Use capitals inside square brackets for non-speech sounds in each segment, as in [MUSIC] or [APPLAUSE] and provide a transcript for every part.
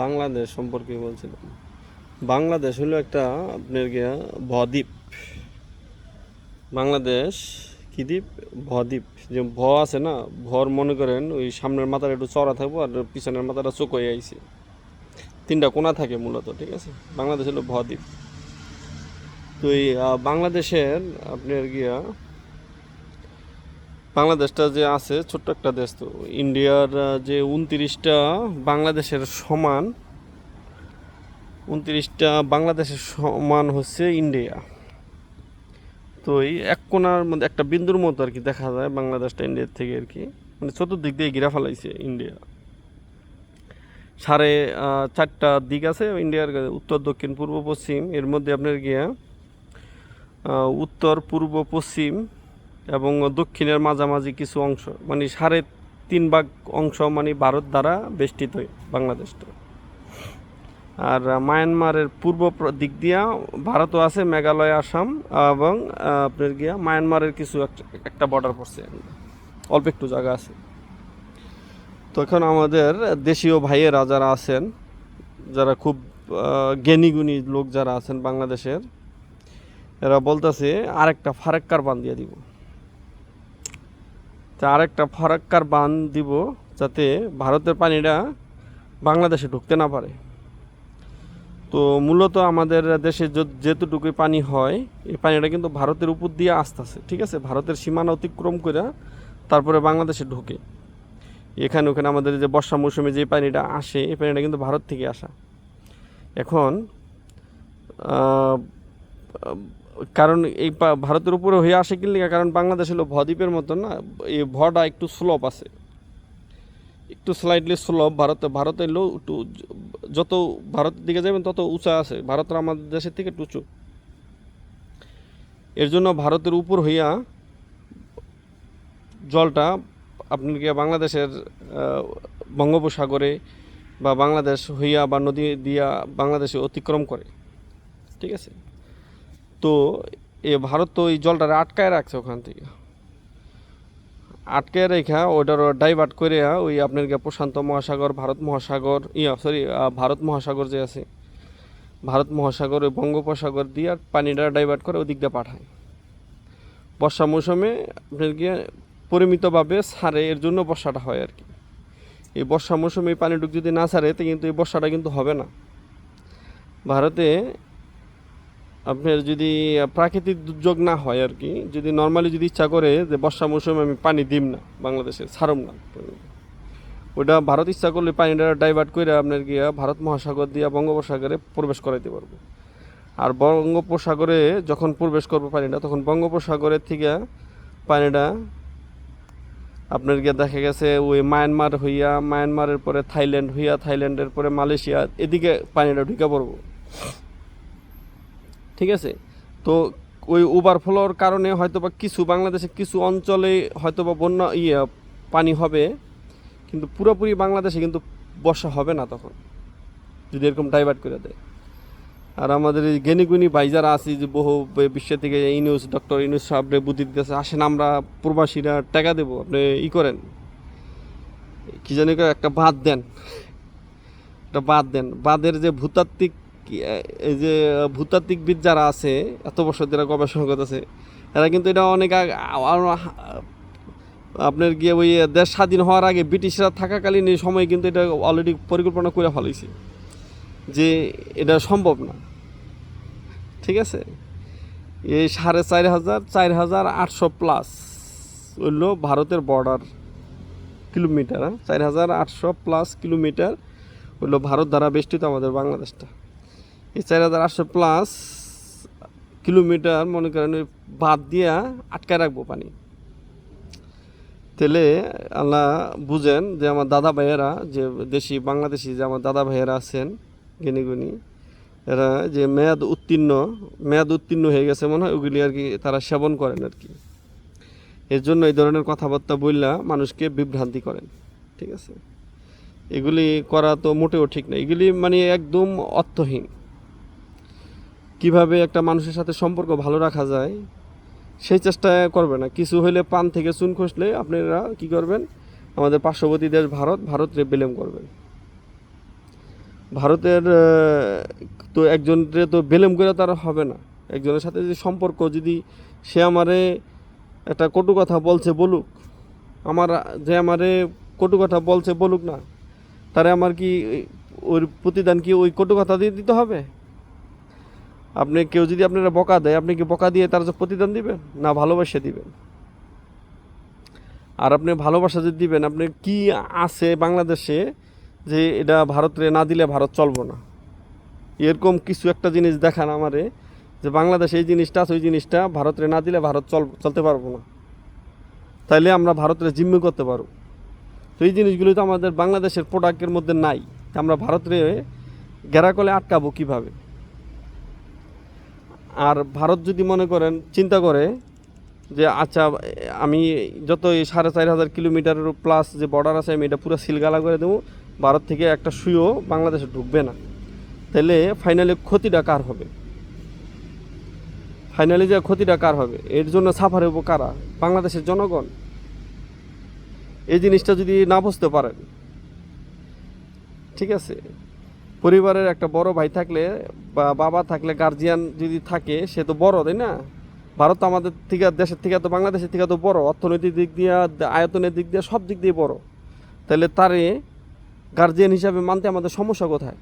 বাংলাদেশ সম্পর্কে বলছিলাম। বাংলাদেশ হলো একটা আপনার গিয়া বদ্বীপ বাংলাদেশ কি দ্বীপ? বদ্বীপ যে ভ আছে না, ভর মনে করেন ওই সামনের মাথাটা একটু চড়া থাকব আর পিছনের মাথাটা চোখ হয়ে আইছে। তিনটা কোণা থাকে মূলত, ঠিক আছে? বাংলাদেশ হলো বদ্বীপ তো এই বাংলাদেশের আপনার গিয়া বাংলাদেশটা যে আছে, ছোট্ট একটা দেশ তো, ইন্ডিয়ার যে উনত্রিশটা বাংলাদেশের সমান, উনত্রিশটা বাংলাদেশের সমান হচ্ছে ইন্ডিয়া। তো এই এক কোণার মধ্যে একটা বিন্দুর মতো আর কি দেখা যায় বাংলাদেশটা ইন্ডিয়ার থেকে আর কি। মানে চতুর্দিক দিয়ে ঘিরা ফেলাইছে ইন্ডিয়া। সাড়ে চারটা দিক আছে ইন্ডিয়ার, উত্তর, দক্ষিণ, পূর্ব, পশ্চিম। এর মধ্যে আপনার গিয়া উত্তর, পূর্ব, পশ্চিম এবং দক্ষিণের মাঝামাঝি কিছু অংশ মানে সাড়ে তিন ভাগ অংশ মানে ভারত দ্বারা বেষ্টিত বাংলাদেশটা। আর মায়ানমারের পূর্ব প্র- দিক দিয়া ভারতও আছে, মেঘালয়, আসাম এবং আপনার গিয়া মায়ানমারের কিছু একটা- বর্ডার পড়ছে। অল্প একটু জায়গা আছে। তো এখন আমাদের দেশীয় ভাইয়েরা যারা আছেন, যারা খুব জ্ঞানীগুণী লোক যারা আছেন বাংলাদেশের, এরা বলতেছে, আরেকটা ফারাক্কার বান দিয়ে দিব। তা আরেকটা ফারাক্কার বান দিব যাতে ভারতের পানিটা বাংলাদেশে ঢুকতে না পারে। তো মূলত আমাদের দেশে যত- যেতটুকুই পানি হয়, এই পানিটা কিন্তু ভারতের উপর দিয়ে আসতেছে, ঠিক আছে? ভারতের সীমানা অতিক্রম করে তারপরে বাংলাদেশে ঢোকে। এখানে ওখানে আমাদের যে বর্ষা মৌসুমে যে পানিটা আসে, এই পানিটা কিন্তু ভারত থেকে আসা। এখন কারণ এই ভারতের উপরে হয়ে আসে কি? কারণ বাংলাদেশ হলো ভদ্বীপের মতো না, এই ভটা একটু স্লোপ আছে। একটু স্লাইডলি স্লোপ ভারতে ভারতে এলো একটু যত ভারতের দিকে যাবেন তত উঁচা আছে। ভারতের আমাদের দেশের থেকে একটু উঁচু। এর জন্য ভারতের উপর হইয়া জলটা আপনার গিয়ে বাংলাদেশের বঙ্গোপসাগরে বা বাংলাদেশ হইয়া বা নদী দিয়া বাংলাদেশে অতিক্রম করে। ঠিক আছে? তো এ ভারত তো এই জলটারে আটকায় রাখছে ওখান থেকে। আটকে রেখা, ওইটার ডাইভার্ট করে ওই আপনার প্রশান্ত মহাসাগর, ভারত মহাসাগর, ইয়া সরি ভারত মহাসাগর যে আছে, ভারত মহাসাগর, ওই বঙ্গোপসাগর দিয়ে আর পানিটা ডাইভার্ট করে ওদিক দিয়ে পাঠায়। বর্ষা মৌসুমে আপনার গিয়ে পরিমিতভাবে সারে, এর জন্য বর্ষাটা হয় আর কি। এই বর্ষা মৌসুমে এই পানিটুক যদি না সারে, তো কিন্তু এই বর্ষাটা কিন্তু হবে না। ভারতে আপনার যদি প্রাকৃতিক দুর্যোগ না হয় আর কি, যদি নর্মালি যদি ইচ্ছা করে যে বর্ষা মৌসুমে আমি পানি দিম না, বাংলাদেশে ছাড়ম না। ওটা ভারত ইচ্ছা করলে পানিটা ডাইভার্ট করে আপনার গিয়া ভারত মহাসাগর দিয়া বঙ্গোপসাগরে প্রবেশ করাইতে পারব। আর বঙ্গোপসাগরে যখন প্রবেশ করব পানিটা, তখন বঙ্গোপসাগরের থেকে পানিটা আপনার গিয়ে দেখা গেছে ওই মায়ানমার হইয়া, মায়ানমারের পরে থাইল্যান্ড হইয়া, থাইল্যান্ডের পরে মালয়েশিয়া, এদিকে পানিটা ঢুকে পড়ব। ঠিক আছে? তো ওই ওভারফ্লোর কারণে হয়তো বা কিছু বাংলাদেশে কিছু অঞ্চলে হয়তো বা বন্যা ইয়ে পানি হবে, কিন্তু পুরোপুরি বাংলাদেশে কিন্তু বর্ষা হবে না তখন, যদি এরকম ডাইভার্ট করে দেয়। আর আমাদের এই জ্ঞানীগুণী ভাই যারা আছি, যে বহু বিশ্ব থেকে ইউনিউস ডক্টর ইউনুস সাহেবরে বুদ্ধি দিতেছে, আসেন আমরা প্রবাসীরা টাকা দেবো, আপনি ই করেন। কি জানি একটা বাদ দেন। একটা বাদ দেন। বাদের যে ভূতাত্ত্বিক এই যে ভূতাত্ত্বিকবিদ যারা আছে, এত বছর যারা গবেষণা করতেছে, এরা কিন্তু এটা অনেক আপনার গিয়ে ওই দেশ স্বাধীন হওয়ার আগে ব্রিটিশরা থাকাকালীন এই সময় কিন্তু এটা অলরেডি পরিকল্পনা করে ফেলাইছে, যে এটা সম্ভব না। ঠিক আছে? এই সাড়ে চার হাজার চার হাজার আটশো প্লাস হইল ভারতের বর্ডার কিলোমিটার হ্যাঁ? চার হাজার আটশো প্লাস কিলোমিটার হইল ভারত দ্বারা বেষ্টিত আমাদের বাংলাদেশটা। এই চার হাজার আটশো প্লাস কিলোমিটার মনে করেন ওই বাদ দিয়া আটকায় রাখব পানি। তেলে আল্লাহ বুঝেন যে আমার দাদা ভাইয়েরা যে দেশি, বাংলাদেশি যে আমার দাদা ভাইয়েরা আছেন জ্ঞানীগুণী এরা যে মেয়াদ উত্তীর্ণ মেয়াদ উত্তীর্ণ হয়ে গেছে মনে হয়, ওগুলি আর কি তারা সেবন করেন আর কি। এর জন্য এই ধরনের কথাবার্তা বললা মানুষকে বিভ্রান্তি করেন, ঠিক আছে? এগুলি করা তো মোটেও ঠিক না। এগুলি মানে একদম অর্থহীন। কীভাবে একটা মানুষের সাথে সম্পর্ক ভালো রাখা যায়, সেই চেষ্টা করবে না। কিছু হইলে পান থেকে চুন খসলে আপনারা কি করবেন? আমাদের পার্শ্ববর্তী দেশ ভারত ভারত রেবেলেম করবেন ভারতের তো একজনের তো বেলেম করে তার হবে না। একজনের সাথে যদি সম্পর্ক, যদি সে আমারে একটা কটু কথা বলছে বলুক, আমার যে আমারে কটু কথা বলছে বলুক না, তারে আমার কি ওর প্রতিদান কি ওই কটু কথা দিয়ে দিতে হবে? আপনি কেউ যদি আপনারা বকা দেয়, আপনি কি বকা দিয়ে তার যে প্রতিদান দিবেন? না ভালোবাসে দিবেন? আর আপনি ভালোবাসা যদি দিবেন, আপনি কি আছে বাংলাদেশে যে এটা ভারতে না দিলে ভারত চলবো না? এরকম কিছু একটা জিনিস দেখান আমারে, যে বাংলাদেশে এই জিনিসটা আছে, ওই জিনিসটা ভারতে না দিলে ভারত চল চলতে পারব না। তাইলে আমরা ভারতের জিম্মি করতে পারব। তো এই জিনিসগুলো তো আমাদের বাংলাদেশের প্রোডাক্টের মধ্যে নাই। আমরা ভারতে গেরাকলে আটকাবো কীভাবে? আর ভারত যদি মনে করেন, চিন্তা করে যে আচ্ছা আমি যত এই সাড়ে চার হাজার কিলোমিটার প্লাস যে বর্ডার আছে, আমি এটা পুরো সিলগালা করে দেবো। ভারত থেকে একটা সুইও বাংলাদেশে ঢুকবে না। তাহলে ফাইনালি ক্ষতিটা কার হবে? ফাইনালি যে ক্ষতিটা কার হবে? এর জন্য সাফার হব কারা? বাংলাদেশের জনগণ। এই জিনিসটা যদি না বুঝতে পারেন, ঠিক আছে? পরিবারের একটা বড় ভাই থাকলে বা বাবা থাকলে গার্জিয়ান যদি থাকে, সে তো বড়, তাই না? ভারত আমাদের থেকে, দেশের থেকে তো, বাংলাদেশের থেকে তো বড়। অর্থনৈতিক দিক দিয়ে, আয়তনের দিক দিয়ে সব দিক দিয়ে বড়। তাহলে তারে গার্জিয়ান হিসাবে মানতে আমাদের সমস্যা কোথায়?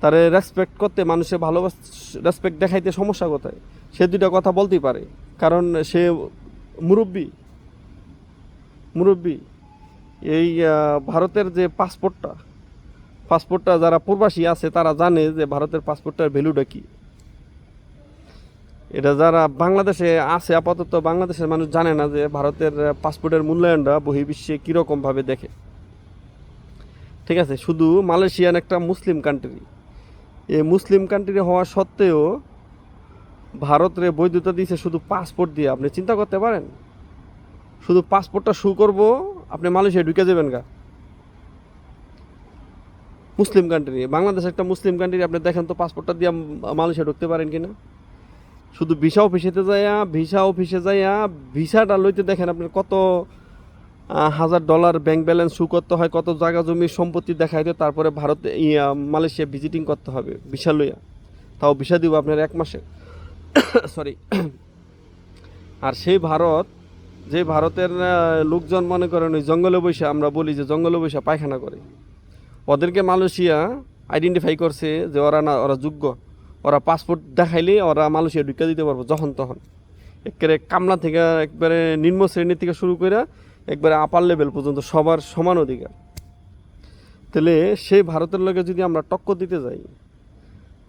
তারে রেসপেক্ট করতে, মানুষের ভালোবাস রেসপেক্ট দেখাইতে সমস্যা কোথায়? সে দুইটা কথা বলতেই পারে। কারণ সে মুরব্বী মুরব্বী। এই ভারতের যে পাসপোর্টটা পাসপোর্টটা যারা প্রবাসী আছে, তারা জানে যে ভারতের পাসপোর্টটার ভ্যালুটা কি। এটা যারা বাংলাদেশে আছে, আপাতত বাংলাদেশের মানুষ জানে না যে ভারতের পাসপোর্টের মূল্যায়নটা বহির্বিশ্বে কীরকমভাবে দেখে। ঠিক আছে, শুধু মালয়েশিয়ান একটা মুসলিম কান্ট্রি এই মুসলিম কান্ট্রি হওয়া সত্ত্বেও ভারতের বৈধতা দিয়েছে শুধু পাসপোর্ট দিয়ে। আপনি চিন্তা করতে পারেন? শুধু পাসপোর্টটা শু করব, আপনি মালয়েশিয়া ঢুকে যাবেন গা। মুসলিম কান্ট্রি বাংলাদেশ একটা মুসলিম কান্ট্রি আপনি দেখেন তো পাসপোর্টটা দিয়ে মালয়েশিয়া ঢুকতে পারেন কিনা? শুধু ভিসা অফিসেতে যাইয়া ভিসা অফিসে যাইয়া ভিসাটা লইতে দেখেন আপনার কত হাজার ডলার ব্যাংক ব্যালেন্স শু করতে হয়, কত জায়গা জমি সম্পত্তি দেখাইতে তারপরে ভারতে, ইয়া, মালয়েশিয়া ভিজিটিং করতে হবে ভিসা লইয়া। তাও ভিসা দিব আপনার এক মাসে। [COUGHS] সরি [COUGHS] আর সেই ভারত, যে ভারতের লোকজন মনে করেন ওই জঙ্গলে বসে, আমরা বলি যে জঙ্গলে বসে পায়খানা করে। ওদেরকে মালয়েশিয়া আইডেন্টিফাই করছে যে ওরা না, ওরা যোগ্য। ওরা পাসপোর্ট দেখাইলে ওরা মালয়েশিয়া ঢুকে দিতে পারব যখন তখন। একেবারে কামলা থেকে একবারে নিম্ন শ্রেণি থেকে শুরু করে একবারে আপার লেভেল পর্যন্ত সবার সমান অধিকার। তাহলে সেই ভারতের লোকে যদি আমরা টক্কর দিতে যাই,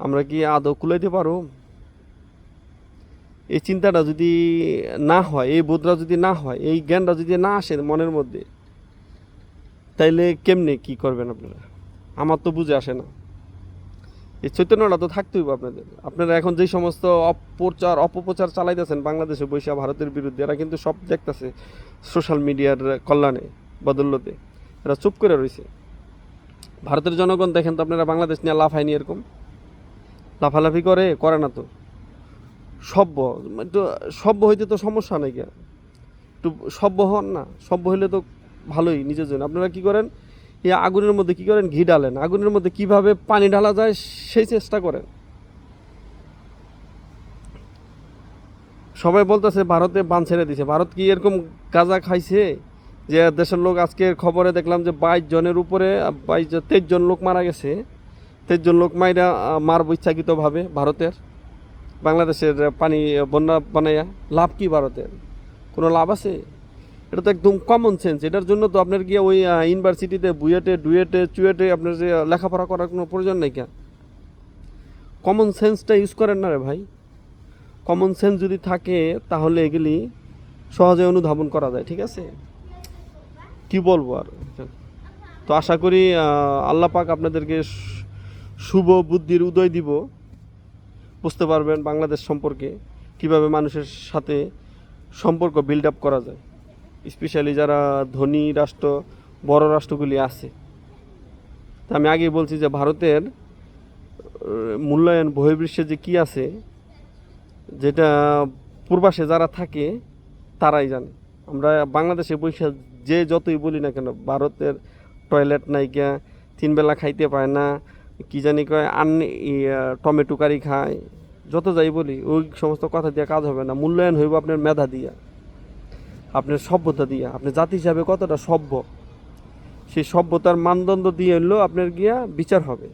আমরা কি আদৌ কুলাইতে পারো? এই চিন্তাটা যদি না হয়, এই বোধটা যদি না হয়, এই জ্ঞানটা যদি না আসে মনের মধ্যে, তাইলে কেমনে কি করবেন আপনারা? আমার তো বুঝে আসে না। এই চৈতন্যটা তো থাকতেই হবে আপনাদের। আপনারা এখন যেই সমস্ত অপপ্রচার অপপ্রচার চালাইতেছেন বাংলাদেশে বৈশা ভারতের বিরুদ্ধে, এরা কিন্তু সব দেখতেছে সোশ্যাল মিডিয়ার কল্যাণে বদল্যতে এরা চুপ করে রয়েছে ভারতের জনগণ, দেখেন তো আপনারা বাংলাদেশ নিয়ে লাফায়নি এরকম। লাফালাফি করে করে না তো। সভ্য, একটু সভ্য হইতে তো সমস্যা নেই একটু সভ্য হন না, সভ্য হইলে তো ভালোই, নিজের জন্য। আপনারা কি করেন? এই আগুনের মধ্যে কি করেন? ঘি ডালেন আগুনের মধ্যে কীভাবে পানি ঢালা যায় সেই চেষ্টা করেন। সবাই বলতেছে, ভারতে বান ছেড়ে দিছে। ভারত কি এরকম গাঁজা খাইছে যে দেশের লোক আজকের খবরে দেখলাম যে বাইশ জনের উপরে, বাইশ তেইশ জন লোক মারা গেছে। তেইশ জন লোক মাইরা মারব ইচ্ছাকৃতভাবে ভারতের। বাংলাদেশের পানি, বন্যা বানাইয়া লাভ কি ভারতের? কোনো লাভ আছে? এটা তো একদম কমন সেন্স এটার জন্য তো আপনার গিয়ে ওই ইউনিভার্সিটিতে বুয়েটে, ডুয়েটে, চুয়েটে আপনার যে লেখাপড়া করার কোনো প্রয়োজন নেই কেন? কমন সেন্সটা ইউজ করেন না রে ভাই। কমন সেন্স যদি থাকে, তাহলে এগুলি সহজে অনুধাবন করা যায়, ঠিক আছে? কি বলব আর? তো আশা করি আল্লাহ পাক আপনাদেরকে শুভ বুদ্ধির উদয় দিব। বুঝতে পারবেন বাংলাদেশ সম্পর্কে কীভাবে মানুষের সাথে সম্পর্ক বিল্ড আপ করা যায়। স্পেশালি যারা ধনী রাষ্ট্র, বড় রাষ্ট্রগুলি আছে। তা আমি আগেই বলছি যে ভারতের মূল্যায়ন, বহির্বিশ্বে যে কি আছে, যেটা পূর্বাসে যারা থাকে, তারাই জানে। আমরা বাংলাদেশে বসে যে যতই বলি না কেন, ভারতের টয়লেট নাইকা তিন বেলা খাইতে পায় না, কি জানি কয় আন টমেটো কারি খায়, যত যাই বলি, ওই সমস্ত কথা দিয়ে কাজ হবে না। মূল্যায়ন হইব আপনার মেধা দিয়া। আপনার সভ্যতা দিয়া আপনি জাতি হিসাবে কতটা সভ্য, সেই সভ্যতার মানদণ্ড দিয়ে এলো আপনার গিয়া বিচার হবে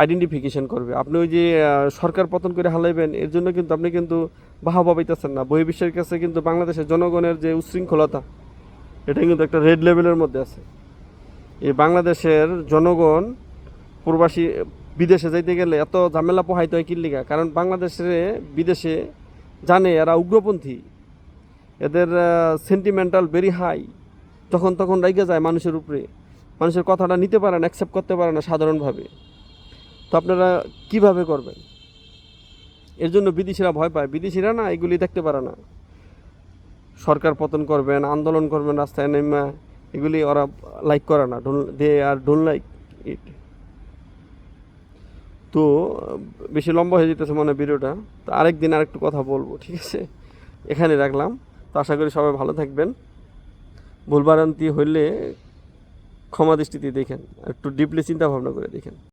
আইডেন্টিফিকেশন করবে। আপনি ওই যে সরকার পতন করে হালাইবেন, এর জন্য কিন্তু আপনি কিন্তু বাহাবা পাইতেছেন না। বহির্বিশ্বের কাছে কিন্তু বাংলাদেশের জনগণের যে উচ্ছৃঙ্খলতা এটা কিন্তু একটা রেড লেভেলের মধ্যে আছে। এই বাংলাদেশের জনগণ প্রবাসী, বিদেশে যাইতে গেলে এত ঝামেলা পোহাইতে হয় কিল্লিগা? কারণ বাংলাদেশে বিদেশে জানে এরা উগ্রপন্থী। এদের সেন্টিমেন্টাল ভেরি হাই যখন তখন রেগে যায় মানুষের উপরে। মানুষের কথাটা নিতে পারে না অ্যাকসেপ্ট করতে পারে না সাধারণভাবে। তো আপনারা কীভাবে করবেন? এর জন্য বিদেশিরা ভয় পায়। বিদেশিরা না এগুলি দেখতে পারে না। সরকার পতন করবেন, আন্দোলন করবেন, রাস্তায় নেমে এগুলি ওরা লাইক করে না। ডোন দে আর ডোন্ট লাইক ইট তো, বেশি লম্বা হয়ে যেতেছে মনে ভিডিওটা। তো আরেকদিন আরেকটু কথা বলব, ঠিক আছে? এখানে রাখলাম। তো আশা করি সবাই ভালো থাকবেন। ভুলবারান্তি হইলে ক্ষমা দৃষ্টিতে দেখেন একটু ডিপলি চিন্তা ভাবনা করে দেখেন।